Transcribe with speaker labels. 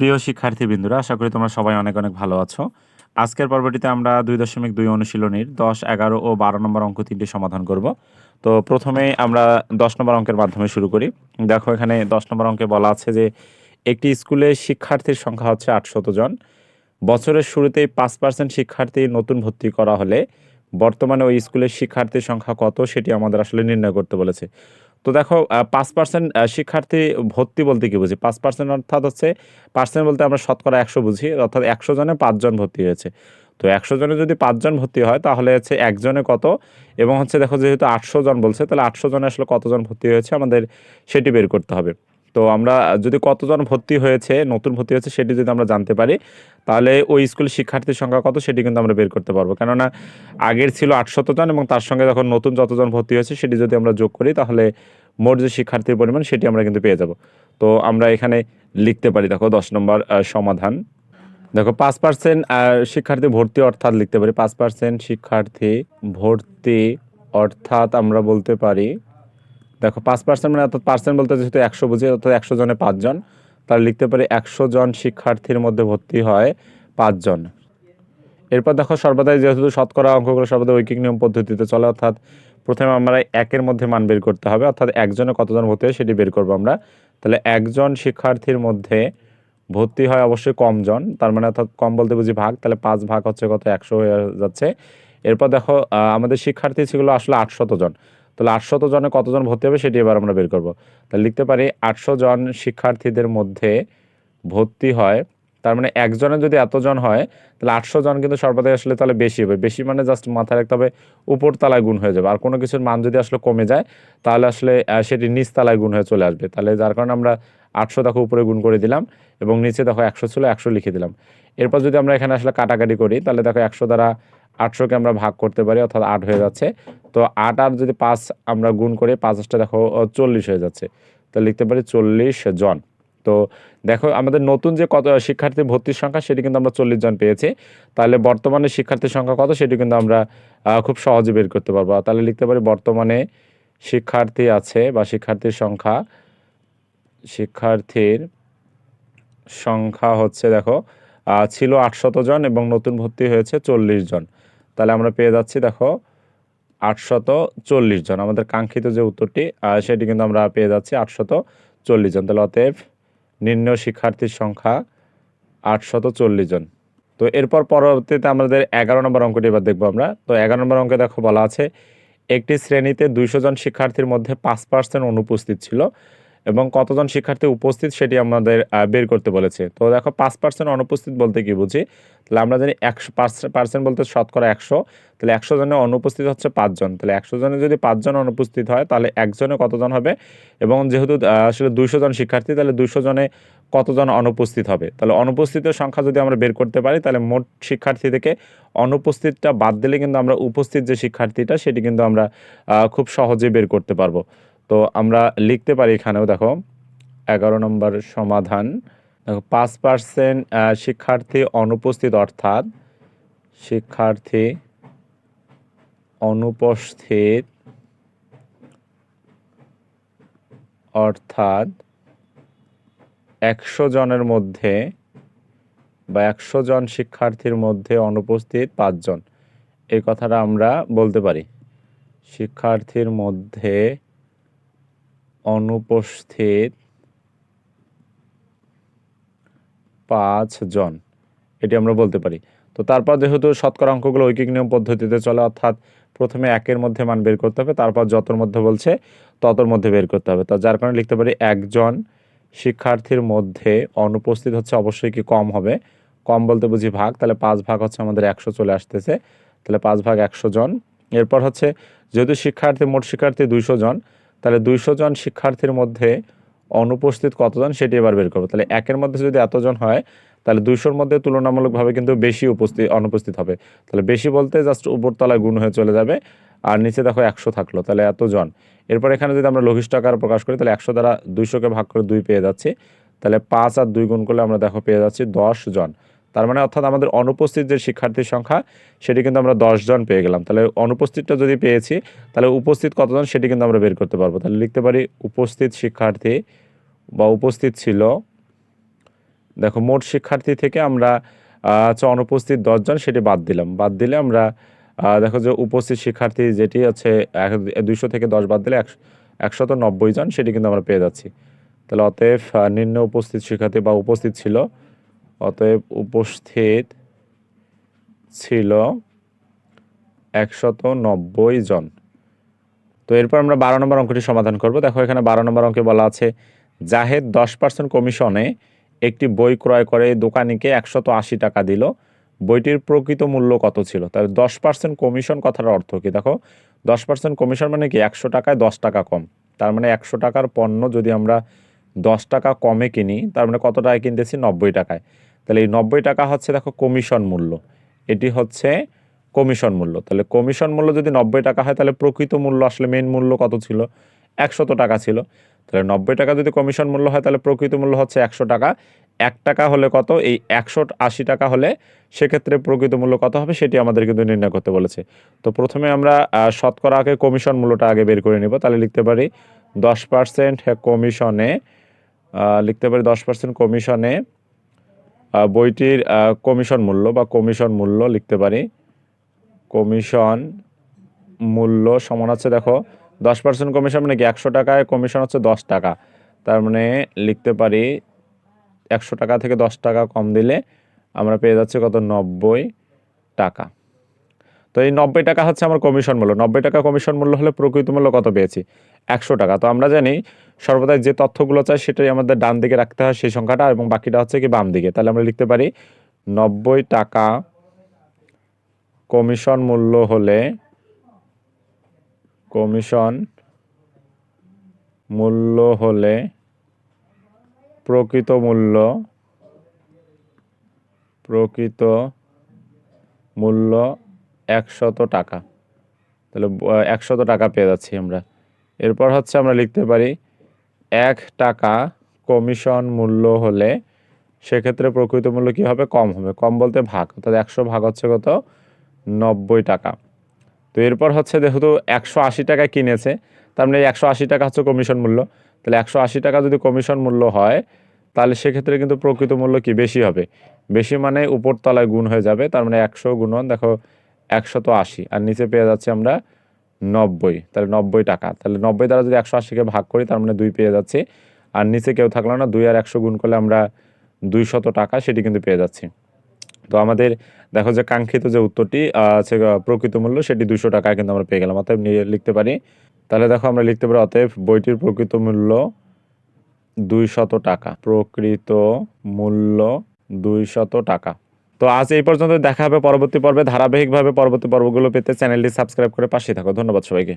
Speaker 1: প্রিয় শিক্ষার্থীবৃন্দুরা, আশা করি তোমরা সবাই অনেক অনেক ভালো আছো। আজকের পর্বটিতে আমরা দুই দশমিক দুই অনুশীলনীর দশ, এগারো ও বারো নম্বর অঙ্ক তিনটি সমাধান করব। তো প্রথমে আমরা দশ নম্বর অঙ্কের মাধ্যমে শুরু করি। দেখো, এখানে দশ নম্বর অঙ্কে বলা আছে যে একটি স্কুলে শিক্ষার্থীর সংখ্যা হচ্ছে আটশত জন। বছরের শুরুতেই পাঁচ পার্সেন্ট শিক্ষার্থী নতুন ভর্তি করা হলে বর্তমানে ওই স্কুলের শিক্ষার্থীর সংখ্যা কত সেটি আমাদের আসলে নির্ণয় করতে বলেছে। তো দেখো পাঁচ পার্সেন্ট শিক্ষার্থী ভর্তি বলতে কি বুঝি? পাঁচ পার্সেন্ট অর্থাৎ হচ্ছে পার্সেন্ট বলতে আমরা শতকরা একশো বুঝি, অর্থাৎ একশো জনে পাঁচজন ভর্তি হয়েছে। তো একশো জনে যদি পাঁচজন ভর্তি হয়, তাহলে হচ্ছে একজনে কত? এবং হচ্ছে দেখো যেহেতু আটশো জন বলছে, তাহলে আটশো জনে আসলে কতজন ভর্তি হয়েছে আমাদের সেটি বের করতে হবে। তো আমরা, যদি কতজন ভর্তি হয়েছে, নতুন ভর্তি হয়েছে সেটি যদি আমরা জানতে পারি, তাহলে ওই স্কুলের শিক্ষার্থীর সংখ্যা কত সেটি কিন্তু আমরা বের করতে পারব। কেননা আগের ছিল আটশত জন এবং তার সঙ্গে যখন নতুন যতজন ভর্তি হয়েছে সেটি যদি আমরা যোগ করি, তাহলে মোট যে শিক্ষার্থীর পরিমাণ সেটি আমরা কিন্তু পেয়ে যাব। তো আমরা এখানে লিখতে পারি, দেখো দশ নম্বর সমাধান। দেখো পাঁচ পার্সেন্ট শিক্ষার্থী ভর্তি অর্থাৎ লিখতে পারি, পাঁচ পার্সেন্ট শিক্ষার্থী ভর্তি অর্থাৎ আমরা বলতে পারি দেখো পাঁচ পার্সেন্ট মানে অর্থাৎ পার্সেন্ট বলতে যেহেতু একশো বুঝি, অর্থাৎ একশো জনে পাঁচজন, তাহলে লিখতে পারি একশো জন শিক্ষার্থীর মধ্যে ভর্তি হয় পাঁচজন। এরপর দেখো, সর্বদাই যেহেতু শতকরা অঙ্কগুলো সর্বদা ঐকিক নিয়ম পদ্ধতিতে চলে, অর্থাৎ প্রথমে আমরা একের মধ্যে মান বের করতে হবে, অর্থাৎ একজনে কতজন ভর্তি হয় সেটি বের করব আমরা। তাহলে একজন শিক্ষার্থীর মধ্যে ভর্তি হয় অবশ্যই কমজন, তার মানে অর্থাৎ কম বলতে বুঝি ভাগ, তাহলে পাঁচ ভাগ হচ্ছে কত? একশো হয়ে যাচ্ছে। এরপর দেখো আমাদের শিক্ষার্থী ছিল আসলে আটশত জন তাহলে আটশত জনে কতজন ভর্তি হবে সেটি এবার আমরা বের করব। তাহলে লিখতে পারি আটশো জন শিক্ষার্থীদের মধ্যে ভর্তি হয়, তার মানে একজনে যদি এতজন হয়, তাহলে আটশো জন কিন্তু সর্বদাই আসলে তাহলে বেশি হবে। বেশি মানে জাস্ট মাথায় রাখতে হবে, উপর তালায় গুণ হয়ে যাবে। আর কোনো কিছুর মান যদি আসলে কমে যায়, তাহলে আসলে সেটি নিচ তালায় গুণ হয়ে চলে আসবে। তাহলে যার কারণে আমরা আটশো দেখো উপরে গুণ করে দিলাম এবং নিচে দেখো একশো ছিল, একশো লিখে দিলাম। এরপর যদি আমরা এখানে আসলে কাটাকাটি করি, তাহলে দেখো একশো দ্বারা আটশোকে আমরা ভাগ করতে পারি, অর্থাৎ আট হয়ে যাচ্ছে। তো আট আর যদি পাঁচ আমরা গুণ করি পাঁচটা দেখো চল্লিশ হয়ে যাচ্ছে। তো লিখতে পারি চল্লিশ জন। তো দেখো আমাদের নতুন যে কত শিক্ষার্থী ভর্তির সংখ্যা, সেটি কিন্তু আমরা চল্লিশ জন পেয়েছি। তাহলে বর্তমানে শিক্ষার্থীর সংখ্যা কত, সেটি কিন্তু আমরা খুব সহজে বের করতে পারব। তাহলে লিখতে পারি বর্তমানে শিক্ষার্থী আছে বা শিক্ষার্থীর সংখ্যা শিক্ষার্থীর সংখ্যা হচ্ছে দেখো ছিল আটশত জন এবং নতুন ভর্তি হয়েছে চল্লিশ জন। তাহলে আমরা পেয়ে যাচ্ছি দেখো আটশত চল্লিশ জন। আমাদের কাঙ্ক্ষিত যে উত্তরটি সেটি কিন্তু আমরা পেয়ে যাচ্ছি আটশত চল্লিশ জন। তাহলে অতএব নিম্ন শিক্ষার্থীর সংখ্যা আটশত চল্লিশ জন। তো এরপর পরবর্তীতে আমাদের এগারো নম্বর অঙ্কটি এবার দেখব আমরা। তো এগারো নম্বর অঙ্কে দেখো বলা আছে, একটি শ্রেণীতে দুইশো জন শিক্ষার্থীর মধ্যে পাঁচ পার্সেন্ট অনুপস্থিত ছিল। এবং কতজন শিক্ষার্থী উপস্থিত সেটি আমাদের বের করতে বলেছে। তো দেখো, পাঁচ পার্সেন্ট অনুপস্থিত বলতে কি বুঝি? তাহলে আমরা জানি একশো পার্সেন্ট বলতে শতকরা একশো। তাহলে একশো জনে অনুপস্থিত হচ্ছে পাঁচজন। তাহলে একশো জনে যদি পাঁচজন অনুপস্থিত হয়, তাহলে একজনে কতজন হবে? এবং যেহেতু আসলে দুইশো জন শিক্ষার্থী, তাহলে দুইশো জনে কতজন অনুপস্থিত হবে? তাহলে অনুপস্থিতের সংখ্যা যদি আমরা বের করতে পারি, তাহলে মোট শিক্ষার্থী থেকে অনুপস্থিতটা বাদ দিলে কিন্তু আমরা উপস্থিত যে শিক্ষার্থীটা, সেটি কিন্তু আমরা খুব সহজে বের করতে পারব। তো আমরা লিখতে পারি এখানেও, দেখো, এগারো নম্বর সমাধান। দেখো, পাঁচ পার্সেন্ট শিক্ষার্থী অনুপস্থিত, অর্থাৎ শিক্ষার্থী অনুপস্থিত, অর্থাৎ একশো জনের মধ্যে বা একশো জন শিক্ষার্থীর মধ্যে অনুপস্থিত পাঁচজন। এই কথাটা আমরা বলতে পারি। শিক্ষার্থীর মধ্যে অনুপস্থিত পাঁচ জন। এটি আমরা বলতে পারি। তো তারপর যেহেতু শতকরা অঙ্কগুলো ঐকিক নিয়ম পদ্ধতিতে চলে, অর্থাৎ প্রথমে একের মধ্যে মান বের করতে হবে, তারপর যতর মধ্যে বলছে ততর মধ্যে বের করতে হবে। তো যার কারণে লিখতে পারি একজন শিক্ষার্থীর মধ্যে অনুপস্থিত হচ্ছে অবশ্যই কি কম হবে। কম বলতে বুঝি ভাগ, তাহলে পাঁচ ভাগ হচ্ছে আমাদের একশো চলে আসতেছে। তাহলে পাঁচ ভাগ একশো জন। এরপর হচ্ছে যেহেতু শিক্ষার্থী, মোট শিক্ষার্থী দুইশো জন তাহলে দুইশো জন শিক্ষার্থীর মধ্যে অনুপস্থিত কতজন সেটি এবার বের করব। তাহলে একের মধ্যে যদি এতজন হয়, তাহলে দুইশোর মধ্যে তুলনামূলকভাবে কিন্তু বেশি উপস্থিত, অনুপস্থিত হবে। তাহলে বেশি বলতে জাস্ট উপরতলায় গুণ হয়ে চলে যাবে আর নিচে দেখো একশো থাকল, তাহলে এতজন। এরপর এখানে যদি আমরা লঘিষ্ঠ আকার প্রকাশ করি, তাহলে একশো দ্বারা দুইশোকে ভাগ করে দুই পেয়ে যাচ্ছি। তাহলে পাঁচ আর দুই গুণ করলে আমরা দেখো পেয়ে যাচ্ছি দশ জন। তার মানে অর্থাৎ আমাদের অনুপস্থিত যে শিক্ষার্থীর সংখ্যা, সেটি কিন্তু আমরা দশ জন পেয়ে গেলাম। তাহলে অনুপস্থিতটা যদি পেয়েছি, তাহলে উপস্থিত কতজন সেটি কিন্তু আমরা বের করতে পারব। তাহলে লিখতে পারি উপস্থিত শিক্ষার্থী বা উপস্থিত ছিল, দেখো মোট শিক্ষার্থী থেকে আমরা হচ্ছে অনুপস্থিত দশজন সেটি বাদ দিলাম। বাদ দিলে আমরা দেখো যে উপস্থিত শিক্ষার্থী যেটি হচ্ছে দুইশো থেকে দশ বাদ দিলে একশো, একশত নব্বই জন, সেটি কিন্তু আমরা পেয়ে যাচ্ছি। তাহলে অতএব নিম্ন উপস্থিত শিক্ষার্থী বা উপস্থিত ছিল অতএব উপস্থিত ছিল একশত নব্বই জন। তো এরপর আমরা বারো নম্বর অঙ্কটি সমাধান করব। দেখো, এখানে বারো নম্বর অঙ্কে বলা আছে, জাহেদ দশ পার্সেন্ট কমিশনে একটি বই ক্রয় করে, দোকানিকে একশত আশি টাকা দিল। বইটির প্রকৃত মূল্য কত ছিল? তাহলে দশ পার্সেন্ট কমিশন কথাটার অর্থ কি? দেখো, দশ পার্সেন্ট কমিশন মানে কি? একশো টাকায় দশ টাকা কম। তার মানে একশো টাকার পণ্য যদি আমরা দশ টাকা কমে কিনি, তার মানে কত টাকায় কিনতেছি? নব্বই টাকায়। তাহলে এই নব্বই টাকা হচ্ছে দেখো কমিশন মূল্য। এটি হচ্ছে কমিশন মূল্য। তাহলে কমিশন মূল্য যদি নব্বই টাকা হয় তাহলে প্রকৃত মূল্য আসলে মেন মূল্য কত ছিল? একশত টাকা ছিল। তাহলে নব্বই টাকা যদি কমিশন মূল্য হয় তাহলে প্রকৃত মূল্য হচ্ছে একশো টাকা। এক টাকা হলে কত? এই একশো আশি টাকা হলে সেক্ষেত্রে প্রকৃত মূল্য কত হবে? সেটি আমাদের কিন্তু নির্ণয় করতে বলেছে। তো প্রথমে আমরা আহ, শতকরা আগে কমিশন মূল্যটা আগে বের করে নিব। তাহলে লিখতে পারি দশ পার্সেন্ট কমিশনে লিখতে পারি দশ পার্সেন্ট কমিশনে বইটির কমিশন মূল্য বা কমিশন মূল্য লিখতে পারি। কমিশন মূল্য সমান হচ্ছে দেখো, দশ পার্সেন্ট কমিশন মানে কি? একশো টাকায় কমিশন হচ্ছে দশ টাকা। তার মানে লিখতে পারি একশো টাকা থেকে দশ টাকা কম দিলে আমরা পেয়ে যাচ্ছি কত? নব্বই টাকা। তো এই নব্বই টাকা হচ্ছে আমার কমিশন মূল্য। নব্বই টাকা কমিশন মূল্য হলে প্রকৃত মূল্য কত পেয়েছি? একশো টাকা। তো আমরা জানি সর্বদাই যে তথ্যগুলো চাই সেটাই আমাদের ডান দিকে রাখতে হয় সেই সংখ্যাটা, এবং বাকিটা হচ্ছে কি বাম দিকে। তাহলে আমরা লিখতে পারি, নব্বই টাকা কমিশন মূল্য হলে কমিশন মূল্য হলে প্রকৃত মূল্য প্রকৃত মূল্য একশত টাকা। তাহলে একশত টাকা পেয়ে যাচ্ছি আমরা। এরপর হচ্ছে আমরা লিখতে পারি এক টাকা কমিশন মূল্য হলে সেক্ষেত্রে প্রকৃত মূল্য কী হবে? কম হবে। কম বলতে ভাগ। অর্থাৎ একশো ভাগ হচ্ছে কত? নব্বই টাকা। তো এরপর হচ্ছে যেহেতু একশো আশি টাকায় কিনেছে, তার মানে একশো আশি টাকা হচ্ছে কমিশন মূল্য। তাহলে একশো আশি টাকা যদি কমিশন মূল্য হয়, তাহলে সেক্ষেত্রে কিন্তু প্রকৃত মূল্য কি? বেশি হবে। বেশি মানে উপর তলায় গুণ হয়ে যাবে। তার মানে একশো গুণন, দেখো, একশত আশি। আর নিচে পেয়ে যাচ্ছে আমরা নব্বই। তাহলে নব্বই টাকা। তাহলে নব্বই দ্বারা যদি একশো আশিকে ভাগ করি, তার মানে দুই পেয়ে যাচ্ছি। আর নিচে কেউ থাকল না, দুই আর একশো গুণ করলে আমরা দুইশত টাকা, সেটি কিন্তু পেয়ে যাচ্ছি। তো আমাদের দেখো যে কাঙ্ক্ষিত যে উত্তরটি আছে প্রকৃত মূল্য, সেটি দুশো টাকায় কিন্তু আমরা পেয়ে গেলাম। অতএব নিয়ে লিখতে পারি। তাহলে দেখো আমরা লিখতে পারি, অতএব বইটির প্রকৃত মূল্য দুইশত টাকা। প্রকৃত মূল্য দুইশত টাকা। তো আজ এই পর্যন্ত দেখা হবে পরবর্তী পর্বে, ধারাবাহিকভাবে পরবর্তী পর্বগুলো পেতে চ্যানেলটি সাবস্ক্রাইব করে পাশে থাকো। ধন্যবাদ সবাইকে।